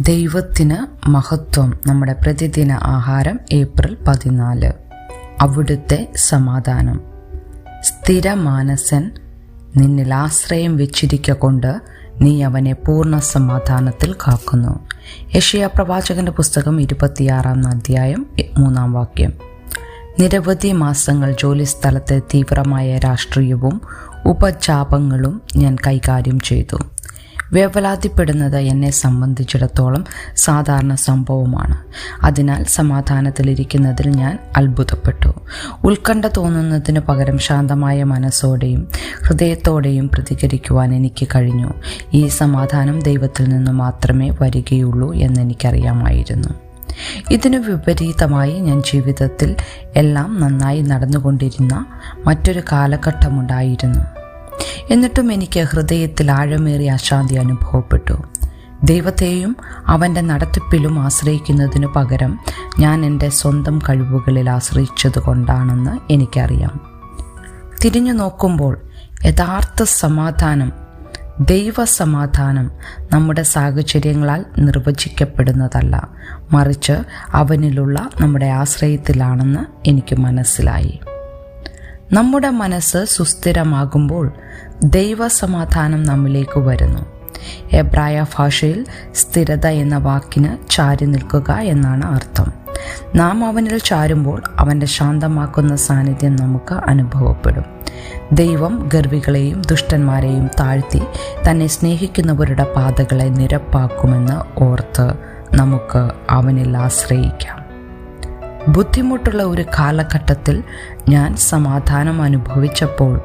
ദൈവത്തിന് മഹത്വം. നമ്മുടെ പ്രതിദിന ആഹാരം ഏപ്രിൽ പതിനാല്. അവിടുത്തെ സമാധാനം. സ്ഥിരമാനസൻ നിന്നിൽ ആശ്രയം വെച്ചിരിക്കൊണ്ട് നീ അവനെ പൂർണ സമാധാനത്തിൽ കാക്കുന്നു. യഷിയ പ്രവാചകന്റെ പുസ്തകം ഇരുപത്തിയാറാം അധ്യായം മൂന്നാം വാക്യം. നിരവധി മാസങ്ങൾ ജോലിസ്ഥലത്തെ തീവ്രമായ രാഷ്ട്രീയവും ഉപചാപങ്ങളും ഞാൻ കൈകാര്യം ചെയ്തു. വേവലാതിപ്പെടുന്നത് എന്നെ സംബന്ധിച്ചിടത്തോളം സാധാരണ സംഭവമാണ്. അതിനാൽ സമാധാനത്തിലിരിക്കുന്നതിൽ ഞാൻ അത്ഭുതപ്പെട്ടു. ഉത്കണ്ഠ തോന്നുന്നതിന് പകരം ശാന്തമായ മനസ്സോടെയും ഹൃദയത്തോടെയും പ്രതികരിക്കുവാൻ എനിക്ക് കഴിഞ്ഞു. ഈ സമാധാനം ദൈവത്തിൽ നിന്ന് മാത്രമേ വരികയുള്ളൂ എന്നെനിക്കറിയാമായിരുന്നു. ഇതിനു വിപരീതമായി ഞാൻ ജീവിതത്തിൽ എല്ലാം നന്നായി നടന്നുകൊണ്ടിരുന്ന മറ്റൊരു കാലഘട്ടമുണ്ടായിരുന്നു. എന്നിട്ടും എനിക്ക് ഹൃദയത്തിൽ ആഴമേറിയ അശാന്തി അനുഭവപ്പെട്ടു. ദൈവത്തെയും അവന്റെ നടത്തിപ്പിലും ആശ്രയിക്കുന്നതിനു പകരം ഞാൻ എന്റെ സ്വന്തം കഴിവുകളിൽ ആശ്രയിച്ചത് കൊണ്ടാണെന്ന് എനിക്കറിയാം. തിരിഞ്ഞു നോക്കുമ്പോൾ യഥാർത്ഥ സമാധാനം ദൈവസമാധാനം നമ്മുടെ സാഹചര്യങ്ങളാൽ നിർവചിക്കപ്പെടുന്നതല്ല. മറിച്ച് അവനിലുള്ള നമ്മുടെ ആശ്രയത്തിലാണെന്ന് എനിക്ക് മനസ്സിലായി. നമ്മുടെ മനസ്സ് സുസ്ഥിരമാകുമ്പോൾ ദൈവസമാധാനം നമ്മിലേക്ക് വരുന്നു. എബ്രായ ഭാഷയിൽ സ്ഥിരത എന്ന വാക്കിന് ചാരി നിൽക്കുക എന്നാണ് അർത്ഥം. നാം അവനിൽ ചാരുമ്പോൾ അവന്റെ ശാന്തമാക്കുന്ന സാന്നിധ്യം നമുക്ക് അനുഭവപ്പെടും. ദൈവം ഗർവികളെയും ദുഷ്ടന്മാരെയും താഴ്ത്തി തന്നെ സ്നേഹിക്കുന്നവരുടെ പാതകളെ നിരപ്പാക്കുമെന്ന് ഓർത്ത് നമുക്ക് അവനിൽ ആശ്രയിക്കാം. ബുദ്ധിമുട്ടുള്ള ഒരു കാലഘട്ടത്തിൽ ഞാൻ സമാധാനം അനുഭവിച്ചപ്പോൾ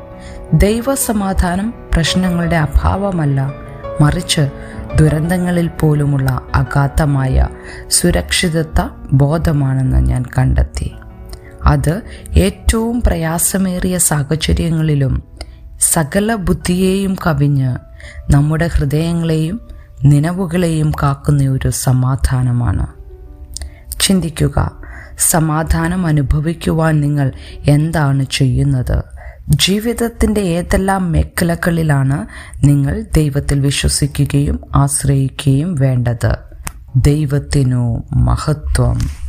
ദൈവസമാധാനം പ്രശ്നങ്ങളുടെ അഭാവമല്ല മറിച്ച് ദുരന്തങ്ങളിൽ പോലുമുള്ള അഗാധമായ സുരക്ഷിതത്വ ബോധമാണെന്ന് ഞാൻ കണ്ടെത്തി. അത് ഏറ്റവും പ്രയാസമേറിയ സാഹചര്യങ്ങളിലും സകല ബുദ്ധിയെയും കവിഞ്ഞ് നമ്മുടെ ഹൃദയങ്ങളെയും നിലവുകളെയും കാക്കുന്ന ഒരു സമാധാനമാണ്. ചിന്തിക്കുക സമാധാനം അനുഭവിക്കുവാൻ നിങ്ങൾ എന്താണ് ചെയ്യുന്നത്? ജീവിതത്തിന്റെ ഏതെല്ലാം മേഖലകളിലാണ് നിങ്ങൾ ദൈവത്തിൽ വിശ്വസിക്കുകയും ആശ്രയിക്കുകയും വേണ്ടത്? ദൈവത്തിനു മഹത്വം.